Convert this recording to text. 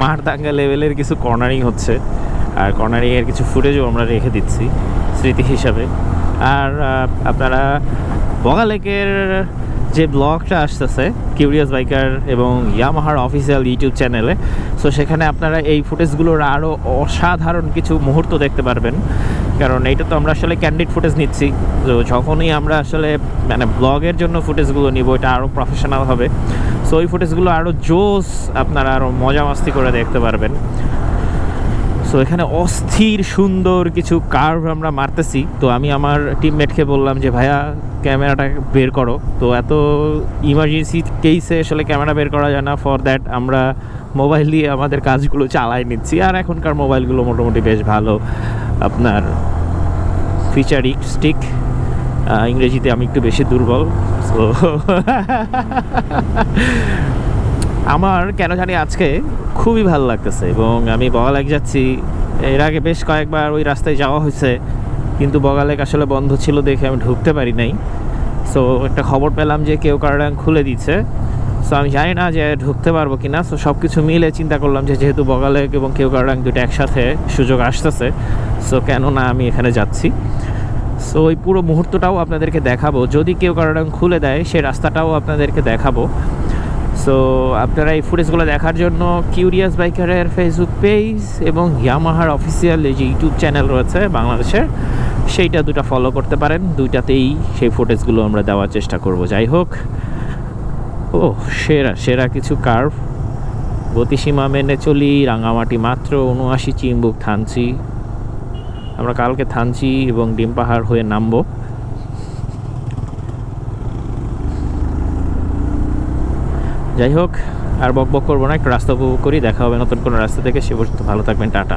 মারদাঙ্গা লেভেলের কিছু কর্নারিং হচ্ছে, আর কর্নারিংয়ের কিছু ফুটেজও আমরা রেখে দিচ্ছি স্মৃতি হিসাবে। আর আপনারা বগালেকের যে ব্লগটা আসতেছে কিউরিয়াস বাইকার এবং ইয়ামাহার অফিসিয়াল ইউটিউব চ্যানেলে সো সেখানে আপনারা এই ফুটেজগুলোর আরও অসাধারণ কিছু মুহূর্ত দেখতে পারবেন। কারণ এইটা তো আমরা আসলে ক্যান্ডিড ফুটেজ নিচ্ছি, তো যখনই আমরা আসলে মানে ব্লগের জন্য ফুটেজগুলো নিব, এটা আরও প্রফেশনাল হবে। সো ওই ফুটেজগুলো আরও জোস আপনারা আরও মজা মাস্তি করে দেখতে পারবেন। সো এখানে অস্থির সুন্দর কিছু কার্ভ আমরা মারতেছি। তো আমি আমার টিমমেটকে বললাম যে, ভাইয়া, ক্যামেরাটা বের করো। তো এত ইমার্জেন্সি কেসে আসলে ক্যামেরা বের করা যায় না। ফর দ্যাট আমরা মোবাইল দিয়ে আমাদের কাজগুলো চালাই নিচ্ছি। আর এখনকার মোবাইলগুলো মোটামুটি বেশ ভালো। আপনার ফিচারিস্টিক ইংরেজিতে আমি একটু বেশি দুর্বল সো আমার কেন জানি আজকে খুবই ভালো লাগতেছে এবং আমি বগালেক যাচ্ছি। এর আগে বেশ কয়েকবার ওই রাস্তায় যাওয়া হয়েছে, কিন্তু বগালেক আসলে বন্ধ ছিল দেখে আমি ঢুকতে পারি নাই। সো একটা খবর পেলাম যে কেউ কারণ খুলে দিচ্ছে। সো আমি জানি না যে ঢুকতে পারব কিনা। সো সব কিছু মিলে চিন্তা করলাম যে যেহেতু বগালেক এবং কেউ কারণ দুটো একসাথে সুযোগ আসতেছে সো কেন না আমি এখানে যাচ্ছি। সো ওই পুরো মুহূর্তটাও আপনাদেরকে দেখাবো। যদি কেউ কারণ খুলে দেয় সে রাস্তাটাও আপনাদেরকে দেখাবো। সো আপনারা এই ফুটেজগুলো দেখার জন্য কিউরিয়াস বাইকারের ফেসবুক পেজ এবং ইয়ামাহার অফিসিয়াল যে ইউটিউব চ্যানেল রয়েছে বাংলাদেশের, সেইটা দুটো ফলো করতে পারেন। দুইটাতেই সেই ফুটেজগুলো আমরা দেওয়ার চেষ্টা করব। যাই হোক, ও, সেরা সেরা কিছু কার্ভ গতিসীমা মেনে চলি, রাঙামাটি মাত্র উনআশি, চিম্বুক থানচি। আমরা কালকে থানচি এবং ডিম পাহাড় হয়ে নামবো। যাই হোক, আর বক বক করব না, একটু রাস্তা উপভোগ করি, দেখা হবে নতুন কোনো রাস্তা থেকে। সে পর্যন্ত ভালো থাকবেন, টাটা।